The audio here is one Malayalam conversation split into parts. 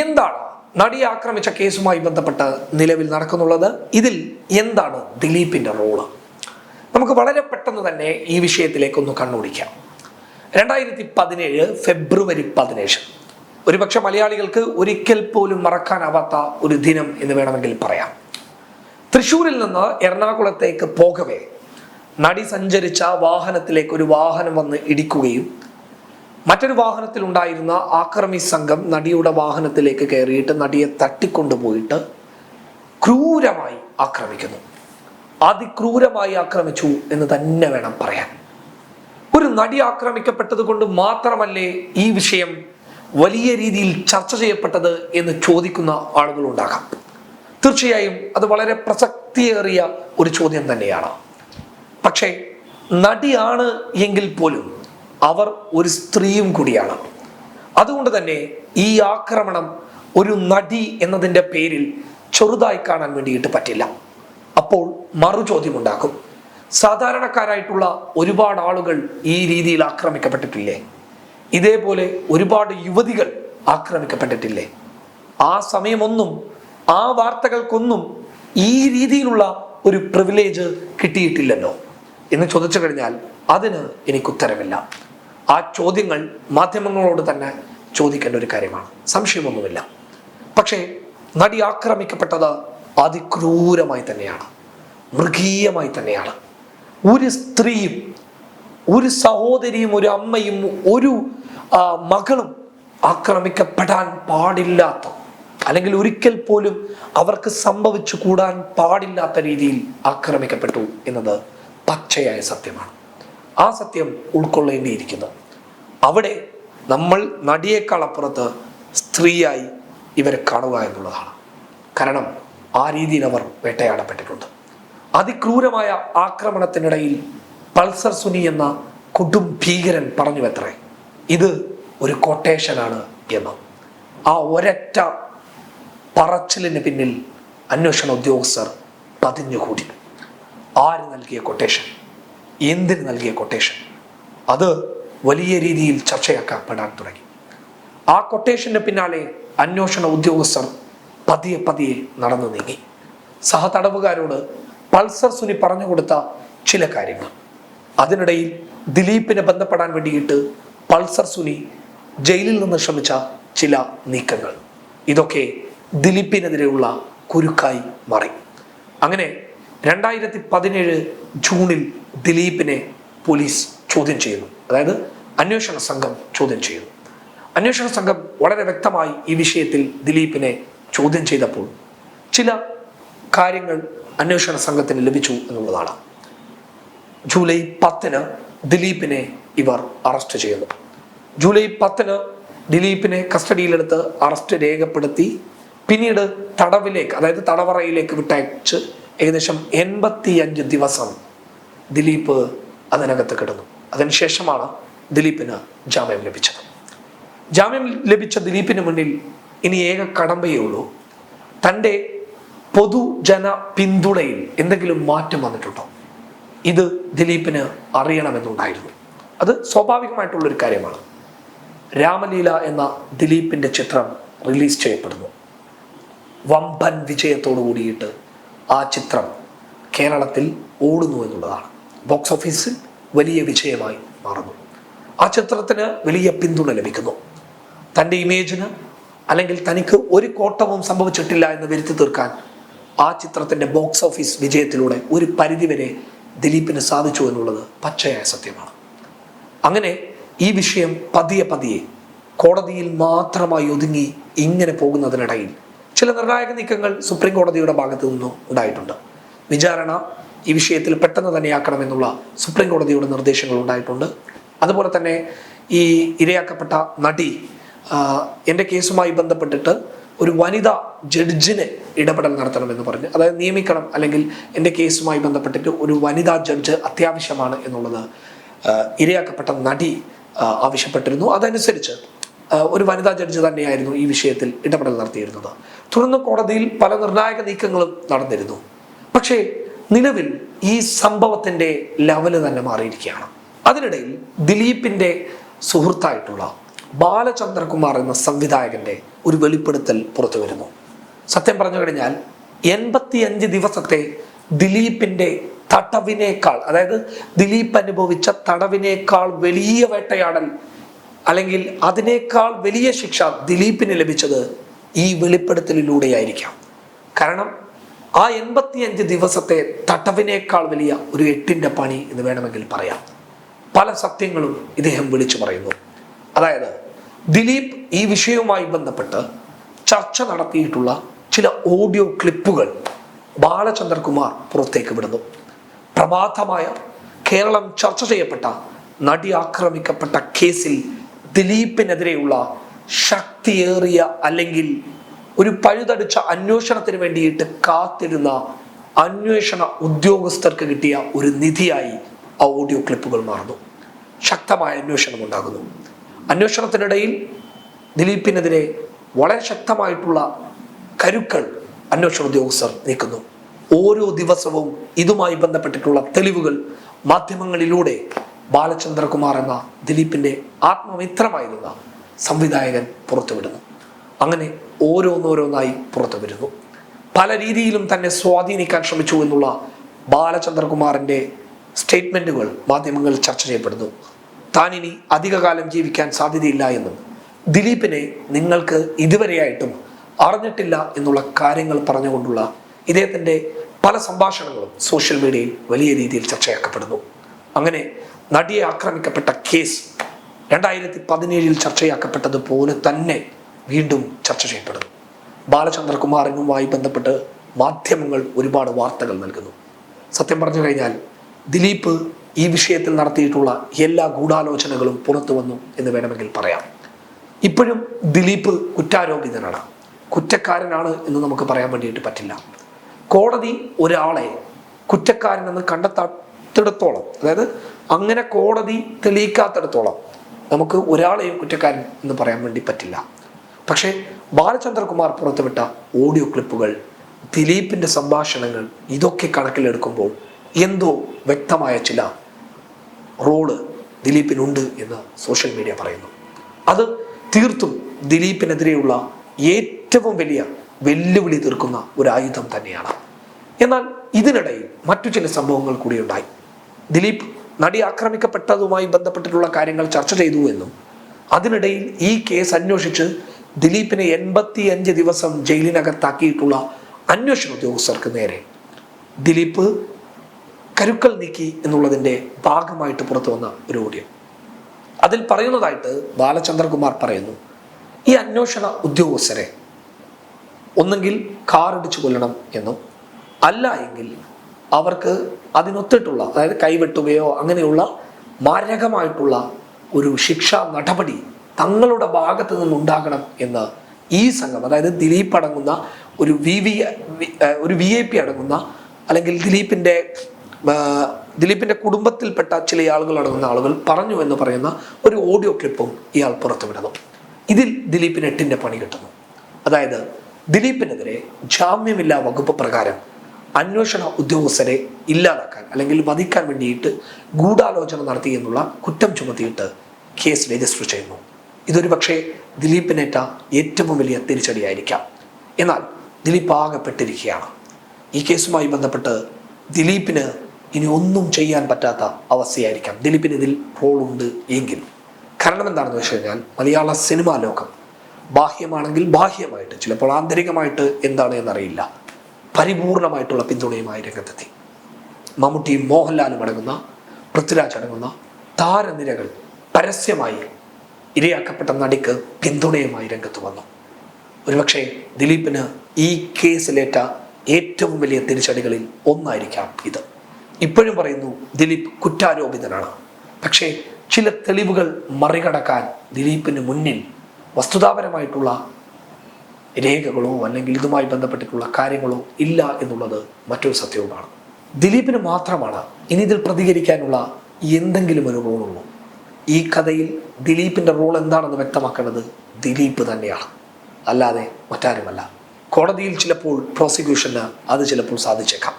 എന്താണ് നടിയെ ആക്രമിച്ച കേസുമായി ബന്ധപ്പെട്ട് നിലവിൽ നടക്കുന്നുള്ളത്? ഇതിൽ എന്താണ് ദിലീപിന്റെ റോൾ? നമുക്ക് വളരെ പെട്ടെന്ന് തന്നെ ഈ വിഷയത്തിലേക്കൊന്ന് കണ്ണോടിക്കാം. രണ്ടായിരത്തി പതിനേഴ് ഫെബ്രുവരി പതിനേഴ്. ഒരുപക്ഷെ മലയാളികൾക്ക് ഒരിക്കൽ പോലും മറക്കാനാവാത്ത ഒരു ദിനം എന്ന് വേണമെങ്കിൽ പറയാം. തൃശൂരിൽ നിന്ന് എറണാകുളത്തേക്ക് പോകവേ നടി സഞ്ചരിച്ച വാഹനത്തിലേക്ക് ഒരു വാഹനം വന്ന് ഇടിക്കുകയും മറ്റൊരു വാഹനത്തിൽ ഉണ്ടായിരുന്ന ആക്രമി സംഘം നടിയുടെ വാഹനത്തിലേക്ക് കയറിയിട്ട് നടിയെ തട്ടിക്കൊണ്ടുപോയിട്ട് ക്രൂരമായി ആക്രമിക്കുന്നു. അതിക്രൂരമായി ആക്രമിച്ചു എന്ന് തന്നെ വേണം പറയാൻ. ഒരു നടി ആക്രമിക്കപ്പെട്ടത് കൊണ്ട് മാത്രമല്ലേ ഈ വിഷയം വലിയ രീതിയിൽ ചർച്ച ചെയ്യപ്പെട്ടത് എന്ന് ചോദിക്കുന്ന ആളുകൾ ആളുകളുണ്ടാകാം. തീർച്ചയായും അത് വളരെ പ്രസക്തിയേറിയ ഒരു ചോദ്യം തന്നെയാണ്. പക്ഷേ നടിയാണ് എങ്കിൽ പോലും അവർ ഒരു സ്ത്രീയും കൂടിയാണ്. അതുകൊണ്ട് തന്നെ ഈ ആക്രമണം ഒരു നടി എന്നതിന്റെ പേരിൽ ചെറുതായി കാണാൻ വേണ്ടിയിട്ട് പറ്റില്ല. അപ്പോൾ മറു ചോദ്യമുണ്ടാക്കും സാധാരണക്കാരായിട്ടുള്ള ഒരുപാട് ആളുകൾ ഈ രീതിയിൽ ആക്രമിക്കപ്പെട്ടിട്ടില്ലേ? ഇതേപോലെ ഒരുപാട് യുവതികൾ ആക്രമിക്കപ്പെട്ടിട്ടില്ലേ? ആ സമയമൊന്നും ആ വാർത്തകൾക്കൊന്നും ഈ രീതിയിലുള്ള ഒരു പ്രിവിലേജ് കിട്ടിയിട്ടില്ലല്ലോ. എന്ന് ചോദിച്ചു കഴിഞ്ഞാൽ അതിന് എനിക്ക് ഉത്തരമില്ല ആ ചോദ്യങ്ങൾ മാധ്യമങ്ങളോട് തന്നെ ചോദിക്കേണ്ട ഒരു കാര്യമാണ്. സംശയമൊന്നുമില്ല. പക്ഷേ നടി ആക്രമിക്കപ്പെട്ടത് അതിക്രൂരമായി തന്നെയാണ്. മൃഗീയമായി തന്നെയാണ്. ഒരു സ്ത്രീയും ഒരു സഹോദരിയും ഒരു അമ്മയും ഒരു മകളും ആക്രമിക്കപ്പെടാൻ പാടില്ലാത്ത അല്ലെങ്കിൽ ഒരിക്കൽ പോലും അവർക്ക് സംഭവിച്ചു കൂടാൻ പാടില്ലാത്ത രീതിയിൽ ആക്രമിക്കപ്പെട്ടു എന്നത് പച്ചയായ സത്യമാണ്. ആ സത്യം ഉൾക്കൊള്ളേണ്ടിയിരിക്കുന്നു. അവിടെ നമ്മൾ നടിയേക്കാൾ അപ്പുറത്ത് സ്ത്രീയായി ഇവരെ കാണുക എന്നുള്ളതാണ്. കാരണം ആ രീതിയിൽ അവർ വേട്ടയാടപ്പെട്ടിട്ടുണ്ട്. അതിക്രൂരമായ ആക്രമണത്തിനിടയിൽ പൾസർ സുനി എന്ന കൊടും ഭീകരൻ പറഞ്ഞു എത്രേ ഇത് ഒരു കൊട്ടേഷനാണ് എന്ന്. ആ ഒരൊറ്റ പറച്ചിലിന് പിന്നിൽ അന്വേഷണ ഉദ്യോഗസ്ഥർ പതിഞ്ഞുകൂടി. ആര് നൽകിയ കൊട്ടേഷൻ എന്തിന് നൽകിയ കൊട്ടേഷൻ അത് വലിയ രീതിയിൽ ചർച്ചയാക്കപ്പെടാൻ തുടങ്ങി. ആ കൊട്ടേഷന് പിന്നാലെ അന്വേഷണ ഉദ്യോഗസ്ഥർ പതിയെ പതിയെ നടന്നു നീങ്ങി. സഹതടവുകാരോട് പൾസർ സുനി പറഞ്ഞു കൊടുത്ത ചില കാര്യങ്ങൾ. അതിനിടയിൽ ദിലീപിനെ ബന്ധപ്പെടാൻ വേണ്ടിയിട്ട് പൾസർ സുനി ജയിലിൽ നിന്ന് ശ്രമിച്ച ചില നീക്കങ്ങൾ. ഇതൊക്കെ ദിലീപിനെതിരെയുള്ള കുരുക്കായി മാറി. അങ്ങനെ രണ്ടായിരത്തി പതിനേഴ് ജൂണിൽ ദിലീപിനെ പോലീസ് ചോദ്യം ചെയ്യുന്നു. അതായത് അന്വേഷണ സംഘം ചോദ്യം ചെയ്യുന്നു. അന്വേഷണ സംഘം വളരെ വ്യക്തമായി ഈ വിഷയത്തിൽ ദിലീപിനെ ചോദ്യം ചെയ്തപ്പോൾ ചില കാര്യങ്ങൾ അന്വേഷണ സംഘത്തിന് ലഭിച്ചു എന്നുള്ളതാണ്. ജൂലൈ പത്തിന് ദിലീപിനെ ഇവർ അറസ്റ്റ് ചെയ്യുന്നു. ജൂലൈ പത്തിന് ദിലീപിനെ കസ്റ്റഡിയിലെടുത്ത് അറസ്റ്റ് രേഖപ്പെടുത്തി പിന്നീട് തടവിലേക്ക് അതായത് തടവറയിലേക്ക് വിട്ടയച്ച് ഏകദേശം എൺപത്തി അഞ്ച് ദിവസം ദിലീപ് അതിനകത്ത് കിടന്നു. അതിനുശേഷമാണ് ദിലീപിന് ജാമ്യം ലഭിച്ചത്. ജാമ്യം ലഭിച്ച ദിലീപിന് മുന്നിൽ ഇനി ഏക കടമ്പയേ ഉള്ളൂ. തന്റെ പൊതുജന പിന്തുണയിൽ എന്തെങ്കിലും മാറ്റം വന്നിട്ടുണ്ടോ? ഇത് ദിലീപിന് അറിയണമെന്നുണ്ടായിരുന്നു. അത് സ്വാഭാവികമായിട്ടുള്ളൊരു കാര്യമാണ്. രാമലീല എന്ന ദിലീപിന്റെ ചിത്രം റിലീസ് ചെയ്യപ്പെടുന്നു. വമ്പൻ വിജയത്തോടു കൂടിയിട്ട് ആ ചിത്രം കേരളത്തിൽ ഓടുന്നു എന്നുള്ളതാണ്. ബോക്സ് ഓഫീസിൽ വലിയ വിജയമായി മാറുന്നു. ആ ചിത്രത്തിന് വലിയ പിന്തുണ ലഭിക്കുന്നു. തന്റെ ഇമേജിന് അല്ലെങ്കിൽ തനിക്ക് ഒരു കോട്ടവും സംഭവിച്ചിട്ടില്ല എന്ന് വരുത്തി തീർക്കാൻ ആ ചിത്രത്തിന്റെ ബോക്സ് ഓഫീസ് വിജയത്തിലൂടെ ഒരു പരിധിവരെ ദിലീപിന് സാധിച്ചു എന്നുള്ളത് പച്ചയായ സത്യമാണ്. അങ്ങനെ ഈ വിഷയം പതിയെ പതിയെ കോടതിയിൽ മാത്രമായി ഒതുങ്ങി ഇങ്ങനെ പോകുന്നതിനിടയിൽ ചില നിർണായക നീക്കങ്ങൾ സുപ്രീം കോടതിയുടെ ഭാഗത്തു നിന്നും ഉണ്ടായിട്ടുണ്ട്. വിചാരണ ഈ വിഷയത്തിൽ പെട്ടെന്ന് തന്നെയാക്കണമെന്നുള്ള സുപ്രീം കോടതിയുടെ നിർദ്ദേശങ്ങൾ ഉണ്ടായിട്ടുണ്ട്. അതുപോലെ തന്നെ ഈ ഇരയാക്കപ്പെട്ട നടി എന്റെ കേസുമായി ബന്ധപ്പെട്ടിട്ട് ഒരു വനിതാ ജഡ്ജിന് ഇടപെടൽ നടത്തണമെന്ന് പറഞ്ഞ് അതായത് നിയമിക്കണം അല്ലെങ്കിൽ എന്റെ കേസുമായി ബന്ധപ്പെട്ടിട്ട് ഒരു വനിതാ ജഡ്ജ് അത്യാവശ്യമാണ് എന്നുള്ളത് ഇരയാക്കപ്പെട്ട നടി ആവശ്യപ്പെട്ടിരുന്നു. അതനുസരിച്ച് ഒരു വനിതാ ജഡ്ജ് തന്നെയായിരുന്നു ഈ വിഷയത്തിൽ ഇടപെടൽ നടത്തിയിരുന്നത്. തുടർന്ന് കോടതിയിൽ പല നിർണായക നീക്കങ്ങളും നടന്നിരുന്നു. പക്ഷേ നിലവിൽ ഈ സംഭവത്തിന്റെ ലെവൽ തന്നെ മാറിയിരിക്കുകയാണ്. അതിനിടയിൽ ദിലീപിന്റെ സുഹൃത്തായിട്ടുള്ള ബാലചന്ദ്രകുമാർ എന്ന സംവിധായകന്റെ ഒരു വെളിപ്പെടുത്തൽ പുറത്തു വരുന്നു. സത്യം പറഞ്ഞു കഴിഞ്ഞാൽ എൺപത്തിയഞ്ച് ദിവസത്തെ ദിലീപിന്റെ തടവിനേക്കാൾ അതായത് ദിലീപ് അനുഭവിച്ച തടവിനേക്കാൾ വലിയ വേട്ടയാടൽ അല്ലെങ്കിൽ അതിനേക്കാൾ വലിയ ശിക്ഷ ദിലീപിന് ലഭിച്ചത് ഈ വെളിപ്പെടുത്തലിലൂടെയായിരിക്കാം. കാരണം ആ എൺപത്തിയഞ്ച് ദിവസത്തെ തടവിനേക്കാൾ വലിയ ഒരു എട്ടിന്റെ പണി എന്ന് വേണമെങ്കിൽ പറയാം. പല സത്യങ്ങളും ഇദ്ദേഹം വിളിച്ചു പറയുന്നു. അതായത് ദിലീപ് ഈ വിഷയവുമായി ബന്ധപ്പെട്ട് ചർച്ച നടത്തിയിട്ടുള്ള ചില ഓഡിയോ ക്ലിപ്പുകൾ ബാലചന്ദ്രകുമാർ പുറത്തേക്ക് വിടുന്നു. പ്രമാദമായ കേരളം ചർച്ച ചെയ്യപ്പെട്ട നടി ആക്രമിക്കപ്പെട്ട കേസിൽ ദിലീപിനെതിരെയുള്ള ശക്തിയേറിയ അല്ലെങ്കിൽ ഒരു പഴുതടിച്ച അന്വേഷണത്തിന് വേണ്ടിയിട്ട് കാത്തിരുന്ന അന്വേഷണ ഉദ്യോഗസ്ഥർക്ക് കിട്ടിയ ഒരു നിധിയായി ആ ഓഡിയോ ക്ലിപ്പുകൾ മാറുന്നു. ശക്തമായ അന്വേഷണം ഉണ്ടാകുന്നു. അന്വേഷണത്തിനിടയിൽ ദിലീപിനെതിരെ വളരെ ശക്തമായിട്ടുള്ള കരുക്കൾ അന്വേഷണ ഉദ്യോഗസ്ഥർ നീക്കുന്നു. ഓരോ ദിവസവും ഇതുമായി ബന്ധപ്പെട്ടിട്ടുള്ള തെളിവുകൾ മാധ്യമങ്ങളിലൂടെ ബാലചന്ദ്രകുമാർ എന്ന ദിലീപിന്റെ ആത്മമിത്രമായിരുന്ന സംവിധായകൻ പുറത്തുവിടുന്നു. അങ്ങനെ ഓരോന്നോരോന്നായി പുറത്തു വരുന്നു. പല രീതിയിലും തന്നെ സ്വാധീനിക്കാൻ ശ്രമിച്ചു എന്നുള്ള ബാലചന്ദ്രകുമാറിന്റെ സ്റ്റേറ്റ്മെന്റുകൾ മാധ്യമങ്ങൾ ചർച്ച ചെയ്യപ്പെടുന്നു. താനിനി അധികകാലം ജീവിക്കാൻ സാധ്യതയില്ല എന്നും ദിലീപിനെ നിങ്ങൾക്ക് ഇതുവരെയായിട്ടും അറിഞ്ഞിട്ടില്ല എന്നുള്ള കാര്യങ്ങൾ പറഞ്ഞുകൊണ്ടുള്ള ഇദ്ദേഹത്തിന്റെ പല സംഭാഷണങ്ങളും സോഷ്യൽ മീഡിയയിൽ വലിയ രീതിയിൽ ചർച്ചയാക്കപ്പെടുന്നു. അങ്ങനെ നടിയെ ആക്രമിക്കപ്പെട്ട കേസ് രണ്ടായിരത്തി പതിനേഴിൽ ചർച്ചയാക്കപ്പെട്ടതുപോലെ തന്നെ വീണ്ടും ചർച്ച ചെയ്യപ്പെടുന്നു. ബാലചന്ദ്രകുമാറിനുമായി ബന്ധപ്പെട്ട് മാധ്യമങ്ങൾ ഒരുപാട് വാർത്തകൾ നൽകുന്നു. സത്യം പറഞ്ഞു കഴിഞ്ഞാൽ ദിലീപ് ഈ വിഷയത്തിൽ നടത്തിയിട്ടുള്ള എല്ലാ ഗൂഢാലോചനകളും പുറത്തു വന്നു എന്ന് വേണമെങ്കിൽ പറയാം. ഇപ്പോഴും ദിലീപ് കുറ്റാരോപിതനാണ്. കുറ്റക്കാരനാണ് എന്ന് നമുക്ക് പറയാൻ വേണ്ടിയിട്ട് പറ്റില്ല. കോടതി ഒരാളെ കുറ്റക്കാരനെന്ന് കണ്ടെത്താത്തിടത്തോളം അതായത് അങ്ങനെ കോടതി തെളിയിക്കാത്തിടത്തോളം നമുക്ക് ഒരാളെയും കുറ്റക്കാരൻ എന്ന് പറയാൻ വേണ്ടി പറ്റില്ല. പക്ഷേ ബാലചന്ദ്രകുമാർ പുറത്തുവിട്ട ഓഡിയോ ക്ലിപ്പുകൾ ദിലീപിന്റെ സംഭാഷണങ്ങൾ ഇതൊക്കെ കണക്കിലെടുക്കുമ്പോൾ എന്തോ വ്യക്തമായ ചില റോൾ ദിലീപിനുണ്ട് എന്ന് സോഷ്യൽ മീഡിയ പറയുന്നു. അത് തീർത്തും ദിലീപിനെതിരെയുള്ള ഏറ്റവും വലിയ വെല്ലുവിളി തീർക്കുന്ന ഒരു ആയുധം തന്നെയാണ്. എന്നാൽ ഇതിനിടയിൽ മറ്റു ചില സംഭവങ്ങൾ കൂടി ഉണ്ടായി. ദിലീപ് നടി ആക്രമിക്കപ്പെട്ടതുമായി ബന്ധപ്പെട്ടിട്ടുള്ള കാര്യങ്ങൾ ചർച്ച ചെയ്തു എന്നും അതിനിടയിൽ ഈ കേസ് അന്വേഷിച്ച് ദിലീപിനെ എൺപത്തിയഞ്ച് ദിവസം ജയിലിനകത്താക്കിയിട്ടുള്ള അന്വേഷണ ഉദ്യോഗസ്ഥർക്ക് നേരെ. ദിലീപ് കരുക്കൾ നീക്കി എന്നുള്ളതിന്റെ ഭാഗമായിട്ട് പുറത്തു വന്ന ഒരു ഓഡിയോ. അതിൽ പറയുന്നതായിട്ട് ബാലചന്ദ്രകുമാർ പറയുന്നു ഈ അന്വേഷണ ഉദ്യോഗസ്ഥരെ ഒന്നെങ്കിൽ കാറിടിച്ചു കൊല്ലണം എന്നും അല്ല എങ്കിൽ അവർക്ക് അതിനൊത്തിട്ടുള്ള അതായത് കൈവെട്ടുകയോ അങ്ങനെയുള്ള മാരകമായിട്ടുള്ള ഒരു ശിക്ഷാ നടപടി തങ്ങളുടെ ഭാഗത്ത് നിന്നുണ്ടാകണം എന്ന് ഈ സംഘം അതായത് ദിലീപ് അടങ്ങുന്ന ഒരു വി വി ഒരു വി ഐ പി അടങ്ങുന്ന അല്ലെങ്കിൽ ദിലീപിന്റെ ദിലീപിന്റെ കുടുംബത്തിൽപ്പെട്ട ചില ആളുകൾ അടങ്ങുന്ന ആളുകൾ പറഞ്ഞു എന്ന് പറയുന്ന ഒരു ഓഡിയോ ക്ലിപ്പും ഇയാൾ പുറത്തുവിടുന്നു. ഇതിൽ ദിലീപിന് എട്ടിന്റെ പണി കിട്ടുന്നു. അതായത് ദിലീപിനെതിരെ ജാമ്യമില്ലാ വകുപ്പ് പ്രകാരം അന്വേഷണ ഉദ്യോഗസ്ഥരെ ഇല്ലാതാക്കാൻ അല്ലെങ്കിൽ വധിക്കാൻ വേണ്ടിയിട്ട് ഗൂഢാലോചന നടത്തി എന്നുള്ള കുറ്റം ചുമത്തിയിട്ട് കേസ് രജിസ്റ്റർ ചെയ്യുന്നു. ഇതൊരു പക്ഷേ ദിലീപിനേറ്റ ഏറ്റവും വലിയ തിരിച്ചടിയായിരിക്കാം. എന്നാൽ ദിലീപ് ആകപ്പെട്ടിരിക്കുകയാണ്. ഈ കേസുമായി ബന്ധപ്പെട്ട് ദിലീപിന് ഇനി ഒന്നും ചെയ്യാൻ പറ്റാത്ത അവസ്ഥയായിരിക്കാം. ദിലീപിന് ഇതിൽ റോളുണ്ട് എങ്കിൽ. കാരണം എന്താണെന്ന് വെച്ച് കഴിഞ്ഞാൽ മലയാള സിനിമാ ലോകം ബാഹ്യമാണെങ്കിൽ ബാഹ്യമായിട്ട് ചിലപ്പോൾ ആന്തരികമായിട്ട് എന്താണ് എന്നറിയില്ല. പരിപൂർണമായിട്ടുള്ള പിന്തുണയുമായി രംഗത്തെത്തി. മമ്മൂട്ടിയും മോഹൻലാലും അടങ്ങുന്ന പൃഥ്വിരാജ് അടങ്ങുന്ന താരനിരകൾ പരസ്യമായി ഇരയാക്കപ്പെട്ട നടിക്ക് പിന്തുണയുമായി രംഗത്ത് വന്നു. ഒരുപക്ഷെ ദിലീപിന് ഈ കേസിലേറ്റ ഏറ്റവും വലിയ തിരിച്ചടികളിൽ ഒന്നായിരിക്കാം ഇത്. ഇപ്പോഴും പറയുന്നു ദിലീപ് കുറ്റാരോപിതനാണ്. പക്ഷേ ചില തെളിവുകൾ മറികടക്കാൻ ദിലീപിന് മുന്നിൽ വസ്തുതാപരമായിട്ടുള്ള രേഖകളോ അല്ലെങ്കിൽ ഇതുമായി ബന്ധപ്പെട്ടിട്ടുള്ള കാര്യങ്ങളോ ഇല്ല എന്നുള്ളത് മറ്റൊരു സത്യവുമാണ്. ദിലീപിന് മാത്രമാണ് ഇനി ഇതിൽ പ്രതികരിക്കാനുള്ള എന്തെങ്കിലും ഒരു റോളുള്ളൂ ഈ കഥയിൽ ദിലീപിന്റെ റോൾ എന്താണെന്ന് വ്യക്തമാക്കേണ്ടത് ദിലീപ് തന്നെയാണ്. അല്ലാതെ മറ്റാരുമല്ല. കോടതിയിൽ ചിലപ്പോൾ പ്രോസിക്യൂഷന് അത് ചിലപ്പോൾ സാധിച്ചേക്കാം.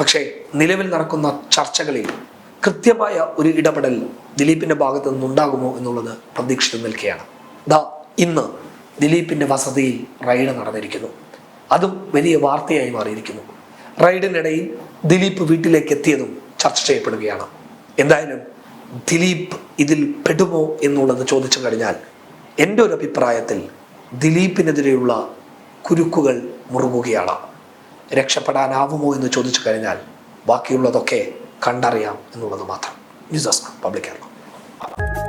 പക്ഷേ നിലവിൽ നടക്കുന്ന ചർച്ചകളിൽ കൃത്യമായ ഒരു ഇടപെടൽ ദിലീപിന്റെ ഭാഗത്ത് നിന്നുണ്ടാകുമോ എന്നുള്ളത് പ്രതീക്ഷിച്ചു നിൽക്കുകയാണ്. ദാ ഇന്ന് ദിലീപിന്റെ വസതിയിൽ റൈഡ് നടന്നിരിക്കുന്നു. അതും വലിയ വാർത്തയായി മാറിയിരിക്കുന്നു. റൈഡിനിടയിൽ ദിലീപ് വീട്ടിലേക്ക് എത്തിയതും ചർച്ച ചെയ്യപ്പെടുകയാണ്. എന്തായാലും ദിലീപ് ഇതിൽ പെടുമോ എന്നുള്ളത് ചോദിച്ചു കഴിഞ്ഞാൽ എന്റെ ഒരു അഭിപ്രായത്തിൽ ദിലീപിനെതിരെയുള്ള കുരുക്കുകൾ മുറുകുകയാണ്. രക്ഷപ്പെടാനാവുമോ എന്ന് ചോദിച്ചു കഴിഞ്ഞാൽ ബാക്കിയുള്ളതൊക്കെ കണ്ടറിയാം എന്നുള്ളത് മാത്രം. News desk public Kerala.